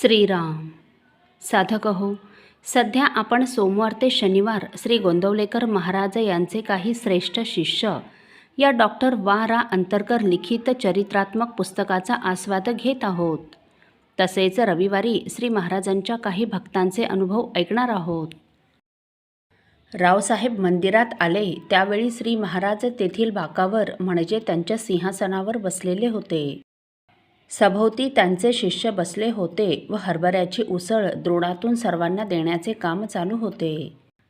श्रीराम. साधक हो सध्या आपण सोमवार ते शनिवार श्री गोंदवलेकर महाराज यांचे काही श्रेष्ठ शिष्य या डॉक्टर वा. रा. अंतरकर लिखित चरित्रात्मक पुस्तकाचा आस्वाद घेत आहोत. तसेच रविवारी श्री महाराजांच्या काही भक्तांचे अनुभव ऐकणार आहोत. रावसाहेब मंदिरात आले त्यावेळी श्री महाराज तेथील बाकावर म्हणजे त्यांच्या सिंहासनावर बसलेले होते. सभोवती त्यांचे शिष्य बसले होते व हरभऱ्याची उसळ द्रोणातून सर्वांना देण्याचे काम चालू होते.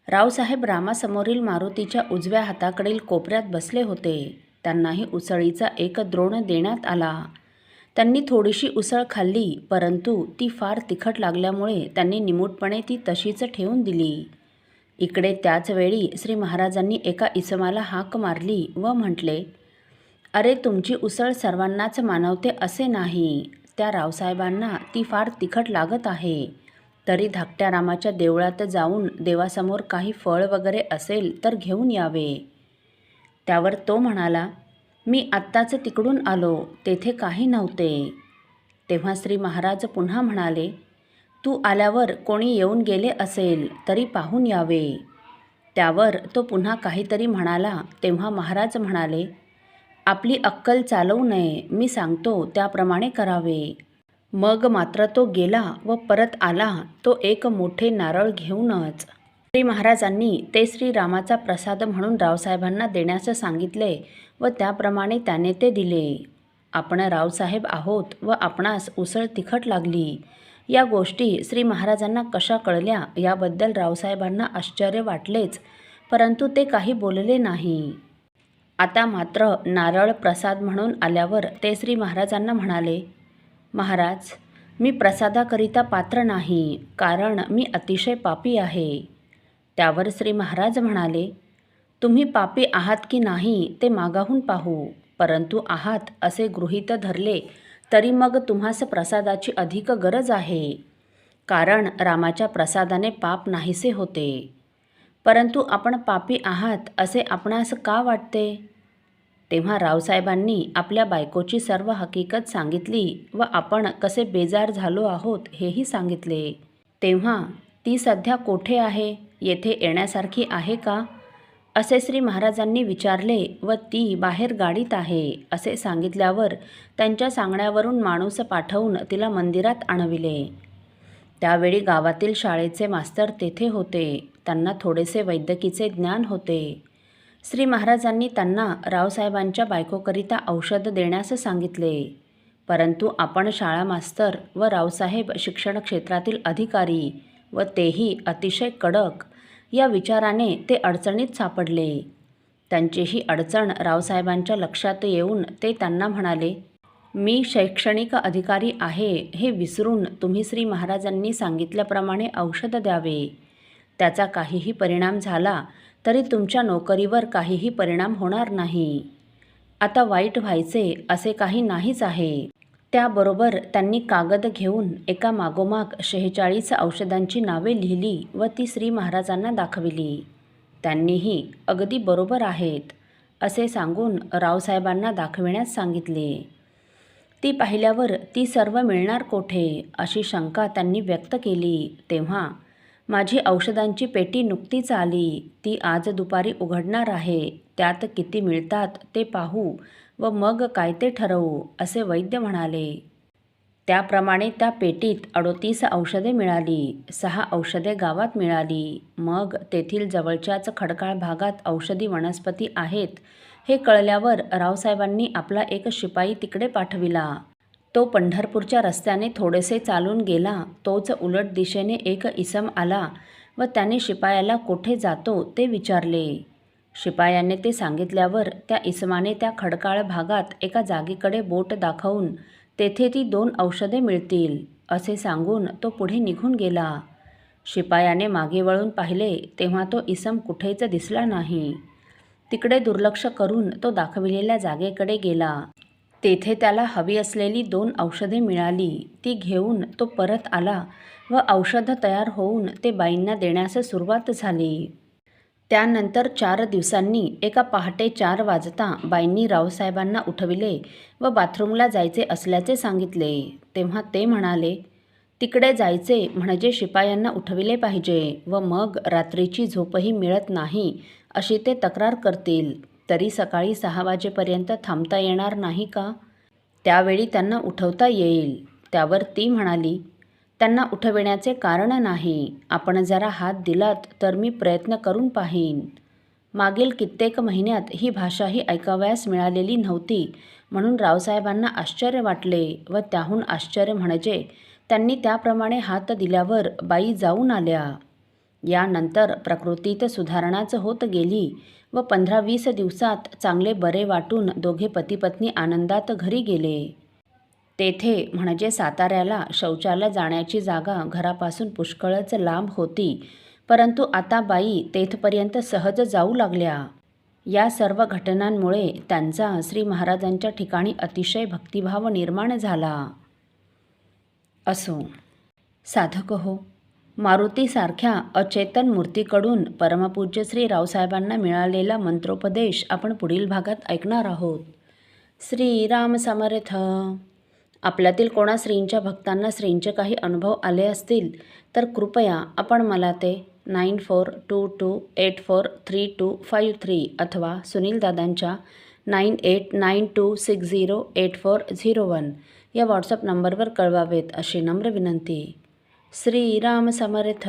रावसाहेब रामासमोरील मारुतीच्या उजव्या हाताकडील कोपऱ्यात बसले होते. त्यांनाही उसळीचा एक द्रोण देण्यात आला. त्यांनी थोडीशी उसळ खाल्ली परंतु ती फार तिखट लागल्यामुळे त्यांनी निमूटपणे ती तशीच ठेवून दिली. इकडे त्याचवेळी श्री महाराजांनी एका इसमाला हाक मारली व म्हटले अरे तुमची उसळ सर्वांनाच मानवते असे नाही. त्या रावसाहेबांना ती फार तिखट लागत आहे. तरी धाकट्या रामाच्या देवळात जाऊन देवासमोर काही फळ वगैरे असेल तर घेऊन यावे. त्यावर तो म्हणाला मी आत्ताच तिकडून आलो तेथे काही नव्हते. तेव्हा श्री महाराज पुन्हा म्हणाले तू आल्यावर कोणी येऊन गेले असेल तरी पाहून यावे. त्यावर तो पुन्हा काहीतरी म्हणाला तेव्हा महाराज म्हणाले आपली अक्कल चालवू नये मी सांगतो त्याप्रमाणे करावे. मग मात्र तो गेला व परत आला तो एक मोठे नारळ घेऊनच. श्री महाराजांनी ते श्री रामाचा प्रसाद म्हणून रावसाहेबांना देण्यास सांगितले व त्याप्रमाणे त्याने ते दिले. आपण रावसाहेब आहोत व आपणास उसळ तिखट लागली. या गोष्टी श्री महाराजांना कशा कळल्या याबद्दल रावसाहेबांना आश्चर्य वाटलेच परंतु ते काही बोलले नाही. आता मात्र नारळ प्रसाद म्हणून आल्यावर ते श्री महाराजांना म्हणाले महाराज मी प्रसादाकरिता पात्र नाही कारण मी अतिशय पापी आहे. त्यावर श्री महाराज म्हणाले तुम्ही पापी आहात की नाही ते मागाहून पाहू परंतु आहात असे गृहीत धरले तरी मग तुम्हास प्रसादाची अधिक गरज आहे कारण रामाच्या प्रसादाने पाप नाहीसे होते. परंतु आपण पापी आहात असे आपणास का वाटते? तेव्हा रावसाहेबांनी आपल्या बायकोची सर्व हकीकत सांगितली व आपण कसे बेजार झालो आहोत हेही सांगितले. तेव्हा ती सध्या कोठे आहे? येथे येण्यासारखी आहे का असे श्री महाराजांनी विचारले व ती बाहेर गाडीत आहे असे सांगितल्यावर त्यांच्या सांगण्यावरून माणूस पाठवून तिला मंदिरात आणविले. त्यावेळी गावातील शाळेचे मास्तर तेथे होते. त्यांना थोडेसे वैद्यकीचे ज्ञान होते. श्री महाराजांनी त्यांना रावसाहेबांच्या बायकोकरिता औषध देण्यास सांगितले. परंतु आपण शाळा मास्तर व रावसाहेब शिक्षण क्षेत्रातील अधिकारी व तेही अतिशय कडक या विचाराने ते अडचणीत सापडले. त्यांची ही अडचण रावसाहेबांच्या लक्षात येऊन ते त्यांना म्हणाले मी शैक्षणिक अधिकारी आहे हे विसरून तुम्ही श्री महाराजांनी सांगितल्याप्रमाणे औषध द्यावे. त्याचा काहीही परिणाम झाला तरी तुमच्या नोकरीवर काहीही परिणाम होणार नाही. आता वाईट व्हायचे असे काही नाहीच आहे. त्याबरोबर त्यांनी कागद घेऊन एका मागोमाग शेहेचाळीस औषधांची नावे लिहिली व ती श्री महाराजांना दाखविली. त्यांनीही अगदी बरोबर आहेत असे सांगून रावसाहेबांना दाखविण्यास सांगितले. ती पाहिल्यावर ती सर्व मिळणार कोठे अशी शंका त्यांनी व्यक्त केली तेव्हा माझी औषधांची पेटी नुकतीच आली. ती आज दुपारी उघडणार आहे. त्यात किती मिळतात ते पाहू व मग काय ते ठरवू असे वैद्य म्हणाले. त्याप्रमाणे त्या पेटीत अडोतीस औषधे मिळाली. सहा औषधे गावात मिळाली. मग तेथील जवळच्याच खडकाळ भागात औषधी वनस्पती आहेत हे कळल्यावर रावसाहेबांनी आपला एक शिपाई तिकडे पाठविला. तो पंढरपूरच्या रस्त्याने थोडेसे चालून गेला. तोच उलट दिशेने एक इसम आला व त्याने शिपायाला कोठे जातो ते विचारले. शिपायाने ते सांगितल्यावर त्या इसमाने त्या खडकाळ भागात एका जागेकडे बोट दाखवून तेथे ती दोन औषधे मिळतील असे सांगून तो पुढे निघून गेला. शिपायाने मागे वळून पाहिले तेव्हा तो इसम कुठेच दिसला नाही. तिकडे दुर्लक्ष करून तो दाखविलेल्या जागेकडे गेला. तेथे त्याला हवी असलेली दोन औषधे मिळाली. ती घेऊन तो परत आला व औषधं तयार होऊन ते बाईंना देण्यास सुरुवात झाली. त्यानंतर चार दिवसांनी एका पहाटे चार वाजता बाईंनी रावसाहेबांना उठविले व बाथरूमला जायचे असल्याचे सांगितले. तेव्हा ते म्हणाले तिकडे जायचे म्हणजे शिपायांना उठविले पाहिजे व मग रात्रीची झोपही मिळत नाही अशी ते तक्रार करतील. तरी सकाळी सहा वाजेपर्यंत थांबता येणार नाही का? त्यावेळी त्यांना उठवता येईल त्यावर ती म्हणाली. त्यांना उठविण्याचे कारण नाही. आपण जरा हात दिलात तर मी प्रयत्न करून पाहीन. मागील कित्येक महिन्यात ही भाषाही ऐकावयास मिळालेली नव्हती. म्हणून रावसाहेबांना आश्चर्य वाटले व त्याहून आश्चर्य म्हणजे त्यांनी त्याप्रमाणे हात दिल्यावर बाई जाऊन आल्या. यानंतर प्रकृतीत सुधारणाच होत गेली व पंधरा वीस दिवसात चांगले बरे वाटून दोघे पतीपत्नी आनंदात घरी गेले. तेथे म्हणजे साताऱ्याला शौचाला जाण्याची जागा घरापासून पुष्कळच लांब होती परंतु आता बाई तेथपर्यंत सहज जाऊ लागल्या. या सर्व घटनांमुळे त्यांचा श्री महाराजांच्या ठिकाणी अतिशय भक्तिभाव निर्माण झाला. असो. साधक हो. मारुतीसारख्या अचेतन मूर्तीकडून परमपूज्य श्री रावसाहेबांना मिळालेला मंत्रोपदेश आपण पुढील भागात ऐकणार आहोत. श्रीराम समर्थ. आपल्यातील कोणा श्रींच्या भक्तांना श्रींचे काही अनुभव आले असतील तर कृपया आपण मला ते nine four two two eight four three two five three अथवा सुनील दादांच्या nine eight nine two six zero eight four zero one या व्हॉट्सअप नंबरवर कळवावेत अशी नम्र विनंती. श्रीराम समर्थ